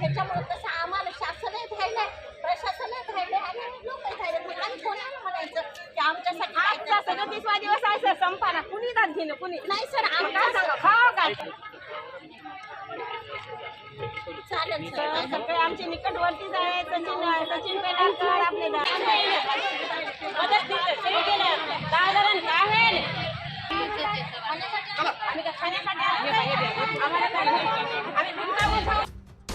त्याच्यामुळे कसं आम्हाला शासनही राहिले प्रशासनही राहिले आणि लोक राहिले मग आम्ही कोणाला म्हणायचं की आमच्यासाठी सदतीसवा दिवस आहे सर. संपाला कुणी दाद घेणं कुणी? नाही सर काय आमच्या काय चालेल सर. सगळे आमचे निकटवर्तीच आहे सचिन आपले मदत सगळे आहे आम्ही खाण्यासाठी. आम्हाला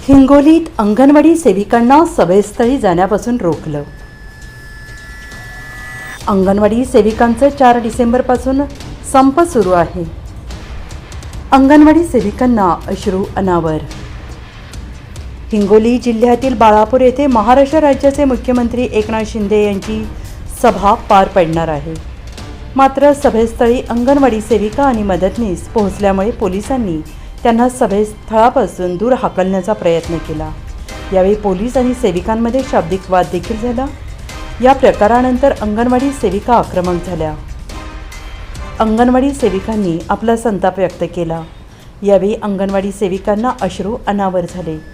हिंगोलीत अंगणवाडी सेविकांना सभेस्थळी जाण्यापासून रोखलं. अंगणवाडी सेविकांचं चार डिसेंबरपासून संप सुरू आहे. अंगणवाडी सेविकांना अश्रू अनावर. हिंगोली जिल्ह्यातील बाळापूर येथे महाराष्ट्र राज्याचे मुख्यमंत्री एकनाथ शिंदे यांची सभा पार पडणार आहे. मात्र सभेस्थळी अंगणवाडी सेविका आणि मदतनीस पोहोचल्यामुळे पोलिसांनी त्यांना सभेस्थळापासून दूर हाकलण्याचा प्रयत्न केला. यावेळी पोलीस आणि सेविकांमध्ये शाब्दिक वाद देखील झाला. या प्रकारानंतर अंगणवाडी सेविका आक्रमक झाल्या. अंगणवाडी सेविकांनी आपला संताप व्यक्त केला. यावेळी अंगणवाडी सेविकांना अश्रू अनावर झाले.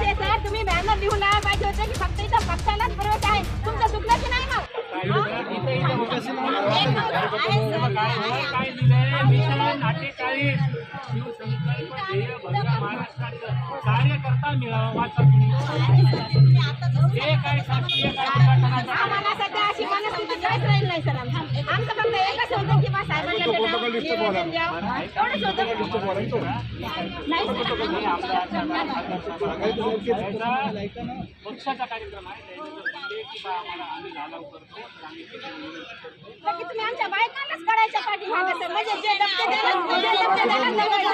बॅनर लिहून लावायला पाहिजे होते की फक्त इथं पक्षालाच बरोबर आहे. तुमचं चुकलं की नाही मग कार्यकर्ता मेळावा आम्हाला सध्या अशी मनस्थिती काहीच राहील नाही सर. आमचं पक्षाचा कार्यक्रम आहे आम्ही आमच्या बायकांनाच करायच्या सर म्हणजे